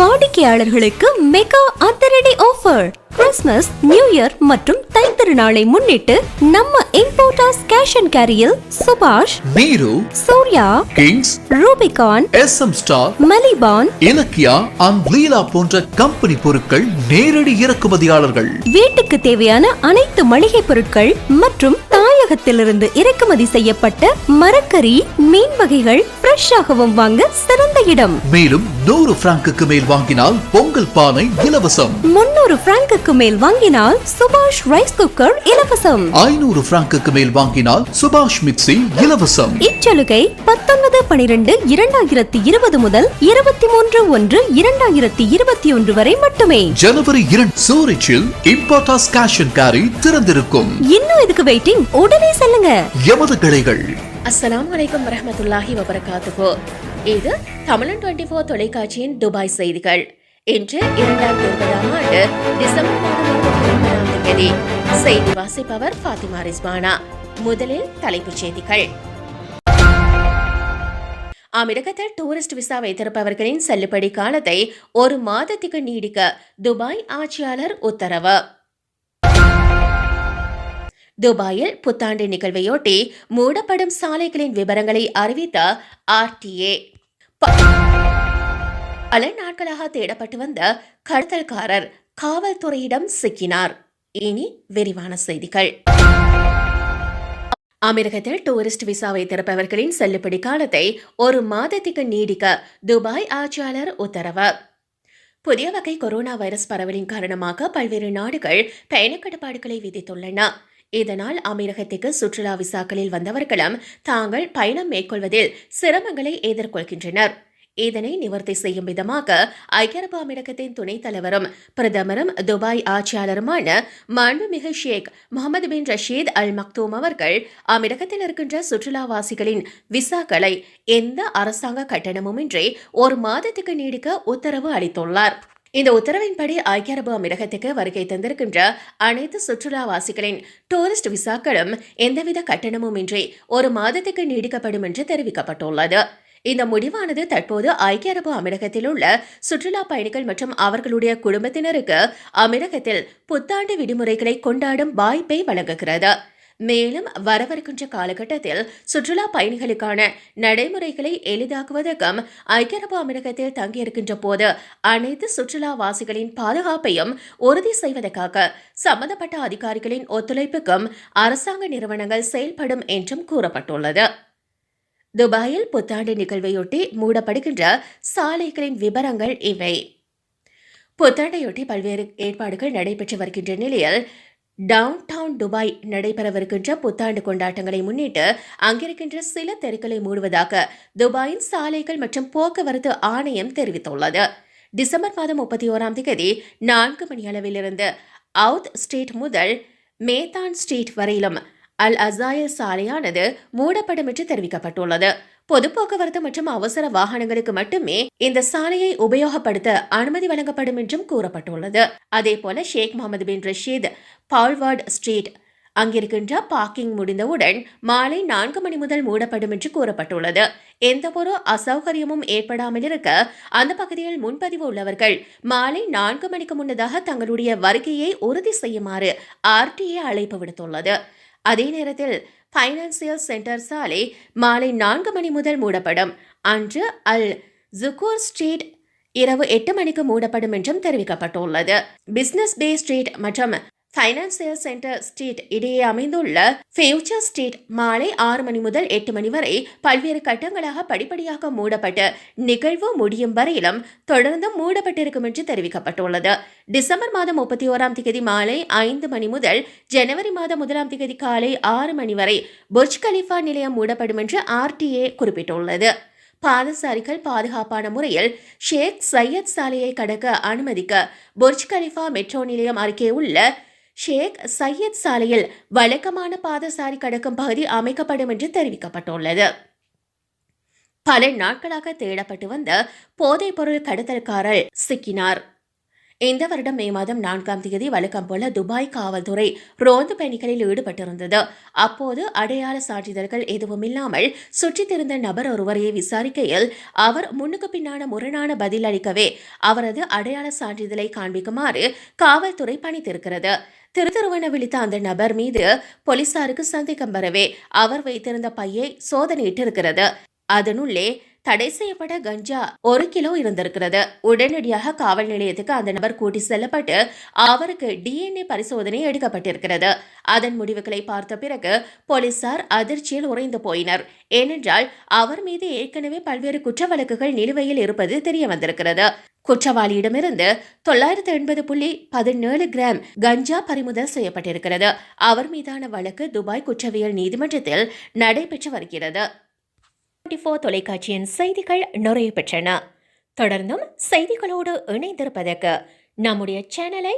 வாடிக்கையாளர்களுக்கு மெகா அதிரடி offer Christmas new year மற்றும் தைத்திருநாளை முன்னிட்டு நம்ம இம்போர்ட்டாஸ் கேஷ் அண்ட் கேரியில் சுபாஷ் நீரு Surya Kings Rubicon S M star Maliban Ilakkiya and Leela போன்ற கம்பெனி பொருட்கள் நேரடி இறக்குமதியாளர்கள். வீட்டுக்கு தேவையான அனைத்து மளிகை பொருட்கள் மற்றும் தாயகத்திலிருந்து இறக்குமதி செய்யப்பட்ட மரக்கறி மீன் வகைகள் ஃப்ரெஷ்ஷாகவும் வாங்க சிறந்த இடம். மேலும் நூறு பிராங்குக்கு மேல் வாங்கினால் பொங்கல் பானை இலவசம். முன்னூறு பிராங்குக்கு மேல் வாங்கினால் சுபாஷ் ரைஸ் குக்கர் இலவசம். ஐநூறு பிராங்குக்கு மேல் வாங்கினால் சுபாஷ் மிக்சி இலவசம். இச்சலுகை பத்தொன்பது பனிரெண்டு இரண்டாயிரத்தி இருபது முதல் இருபத்தி மூன்று ஒன்று இரண்டாயிரத்தி இருபத்தி ஒன்று வரை மட்டுமே. ஜனவரி இரண்டு சூரிச்சில் இம்பார்டாஸ் கேஷ் அண்ட் கேரி திறந்திருக்கும். இன்னும் இதுக்கு வெயிட்டிங் உடனே செல்லுங்க. எமது கிளைகள் அஸ்லாம் வலைக்கம் வரமத்துல்லாஹி வபரகாத்துகோ இது தமிழன் டுவெண்ட்டி ஃபோர் தொலைக்காட்சியின் துபாய் செய்திகள். இன்று இரண்டாயிரத்தி இருபதாம் ஆண்டு டிசம்பர் மாதம் ஒன்பதாம் தேதி செய்தி வாசிப்பவர் ஃபாத்திமா ரிஸ்வானா. முதலில் தலைப்புச் செய்திகள். அமிரகத்தில் டூரிஸ்ட் விசா வைத்திருப்பவர்களின் செல்லுபடி காலத்தை ஒரு மாதத்துக்கு நீடிக்க துபாய் ஆட்சியாளர் உத்தரவு. துபாயில் புத்தாண்டு நிகழ்வையொட்டி மூடப்படும் சாலைகளின் விவரங்களை அறிவித்த ஆர்டிஏ பல நாட்களாக தேடப்பட்டு வந்த கடத்தல்காரர் காவல்துறையிடம் சிக்கினார். இனி விரிவான செய்திகள். அமெரிக்கத்தில் டூரிஸ்ட் விசா வைத்திருப்பவர்களின் செல்லுபடி காலத்தை ஒரு மாதத்துக்கு நீடிக்க துபாய் ஆட்சியாளர் உத்தரவு. புதிய வகை கொரோனா வைரஸ் பரவலின் காரணமாக பல்வேறு நாடுகள் பயண கட்டுப்பாடுகளை விதித்துள்ளன. இதனால் அமீரகத்துக்கு சுற்றுலா விசாக்களில் வந்தவர்களும் தாங்கள் பயணம் மேற்கொள்வதில் சிரமங்களை எதிர்கொள்கின்றனர். இதனை நிவர்த்தி செய்யும் விதமாக ஐக்கிய அரபு அமீரகத்தின் துணைத் தலைவரும் பிரதமரும் துபாய் ஆட்சியாளருமான மாண்புமிகு ஷேக் முகமது பின் ரஷீத் அல் மக்தூம் அவர்கள் அமீரகத்தில் இருக்கின்ற சுற்றுலாவாசிகளின் விசாக்களை எந்த அரசாங்க கட்டணமுமின்றி ஒரு மாதத்துக்கு நீடிக்க உத்தரவு அளித்துள்ளார். இந்த உத்தரவின்படி ஐக்கிய அரபு அமீரகத்துக்கு வருகை தந்திருக்கின்ற அனைத்து சுற்றுலாவாசிகளின் டூரிஸ்ட் விசாக்களும் எந்தவித கட்டணமுமின்றி ஒரு மாதத்துக்கு நீடிக்கப்படும் என்று தெரிவிக்கப்பட்டுள்ளது. இந்த முடிவானது தற்போது ஐக்கிய அரபு அமீரகத்தில் உள்ள சுற்றுலா பயணிகள் மற்றும் அவர்களுடைய குடும்பத்தினருக்கு அமீரகத்தில் புத்தாண்டு விடுமுறைகளை கொண்டாடும் வாய்ப்பை வழங்குகிறது. மேலும் வரவிருக்கின்ற காலகட்டத்தில் சுற்றுலா பயணிகளுக்கான நடைமுறைகளை எளிதாக்குவதற்கும் ஐக்கிய அரபு அமீரகத்தில் தங்கியிருக்கின்ற போது அனைத்து சுற்றுலாவாசிகளின் பாதுகாப்பையும் உறுதி செய்வதற்காக சம்பந்தப்பட்ட அதிகாரிகளின் ஒத்துழைப்புக்கும் அரசாங்க நிறுவனங்கள் செயல்படும் என்றும் கூறப்பட்டுள்ளது. துபாயில் புத்தாண்டு நிகழ்வையொட்டி மூடப்படுகின்ற சாலைகளின் விவரங்கள் இவை. புத்தாண்டையொட்டி பல்வேறு ஏற்பாடுகள் நடைபெற்று வருகின்ற நிலையில் டவுன் டவுன் துபாய் நடைபெறவிருக்கின்ற புத்தாண்டு கொண்டாட்டங்களை முன்னிட்டு அங்கிருக்கின்ற சில தெருக்களை மூடுவதாக துபாயின் சாலைகள் மற்றும் போக்குவரத்து ஆணையம் தெரிவித்துள்ளது. டிசம்பர் மாதம் முப்பத்தி ஓராம் தேதி நான்கு மணி அளவிலிருந்து அவுத் ஸ்ட்ரீட் முதல் மேதான் ஸ்ட்ரீட் வரையிலும் அல் அசாயல் சாலையானது மூடப்படும் என்று தெரிவிக்கப்பட்டுள்ளது. பொது போக்குவரத்து மற்றும் அவசர வாகனங்களுக்கு மட்டுமே இந்த சாலையை உபயோகப்படுத்த அனுமதி வழங்கப்படும் என்றும் கூறப்பட்டுள்ளது. அதேபோல Sheikh Mohammed bin Rashid Boulevard Street அங்கிருக்கின்ற parking முடிந்தவுடன் மாலை நான்கு மணி முதல் மூடப்படும் என்று கூறப்பட்டுள்ளது. எந்தவொரு அசௌகரியமும் ஏற்படாமல் இருக்க அந்த பகுதியில் முன்பதிவு உள்ளவர்கள் மாலை நான்கு மணிக்கு முன்னதாக தங்களுடைய வருகையை உறுதி செய்யுமாறு ஆர்டிஏ அழைப்பு விடுத்துள்ளது. அதே நேரத்தில் ஃபைனான்சியல் சென்டர் சாலை மாலை நான்கு மணி முதல் மூடப்படும். அன்று அல் ஜுகூர் ஸ்ட்ரீட் இரவு எட்டு மணிக்கு மூடப்படும் என்றும் தெரிவிக்கப்பட்டுள்ளது. பிசினஸ் பே ஸ்ட்ரீட் மற்றும் ஃபைனான்சியல் சென்டர் ஸ்ட்ரீட் இடையே அமைந்துள்ள ஃபியூச்சர் ஸ்ட்ரீட் மாலை ஆறு மணி முதல் எட்டு மணி வரை பல்வேறு கட்டங்களாக படிப்படியாக மூடப்பட்டு நிகழ்வு முடியும் வரையிலும் தொடர்ந்து மூடப்பட்டிருக்கும் என்று தெரிவிக்கப்பட்டுள்ளது. டிசம்பர் மாதம் முப்பத்தி ஓராம் தேதி மாலை ஐந்து மணி முதல் ஜனவரி மாதம் முதலாம் தேதி காலை ஆறு மணி வரை புர்ஜ் கலிஃபா நிலையம் மூடப்படும் என்று ஆர்டிஏ குறிப்பிட்டுள்ளது. பாதசாரிகள் பாதுகாப்பான முறையில் ஷேக் சையத் சாலையை கடக்க அனுமதிக்க புர்ஜ் கலிஃபா மெட்ரோ நிலையம் அருகே உள்ள ஷேக் சையத் சாலையில் வழக்கமான பாதசாரி கடக்கும் பகுதி அமைக்கப்படும் என்று தெரிவிக்கப்பட்டுள்ளது. பல நாட்களாக தேடப்பட்டு வந்த போதைப்பொருள் கடத்தல்காரர் சிக்கினார். இந்த வருடம் மே மாதம் நான்காம் தேதி வழக்கம் போல துபாய் காவல்துறை ரோந்து பணிகளில் ஈடுபட்டிருந்தது. அப்போது அடையாள சான்றிதழ்கள் எதுவும் இல்லாமல் சுற்றித்திருந்த நபர் ஒருவரை விசாரிக்கையில் அவர் முன்னுக்கு பின்னான முரணான பதில் அளிக்கவே அவரது அடையாள சான்றிதழை காண்பிக்குமாறு காவல்துறை பணித்திருக்கிறது. திருத்திருவன விழித்த அந்த நபர் மீது போலீசாருக்கு சந்தேகம் வரவே அவர் வைத்திருந்த பையை சோதனையிட்டிருக்கிறது. அதனுள்ளே தடை செய்யப்பட்ட கஞ்சா ஒரு கிலோ இருந்திருக்கிறது. உடனடியாக காவல் நிலையத்துக்கு அந்த நபர் கூட்டி செல்லப்பட்டு அவருக்கு டிஎன்ஏ பரிசோதனை எடுக்கப்பட்டிருக்கிறது. அதன் முடிவுகளை பார்த்த பிறகு போலீசார் அதிர்ச்சியில் உறைந்து போயினர். ஏனென்றால் அவர் மீது ஏற்கனவே பல்வேறு குற்ற வழக்குகள் நிலுவையில் இருப்பது தெரிய வந்திருக்கிறது. குற்றவாளியிடமிருந்து தொள்ளாயிரத்து எண்பது புள்ளி பதினேழு கிராம் கஞ்சா பறிமுதல் செய்யப்பட்டிருக்கிறது. அவர் மீதான வழக்கு துபாய் குற்றவியல் நீதிமன்றத்தில் நடைபெற்று வருகிறது. தொலைக்காட்சியின் செய்திகள் நிறைய பெற்றன. தொடர்ந்தும் செய்திகளோடு இணைந்திருப்பதற்கு நம்முடைய சேனலை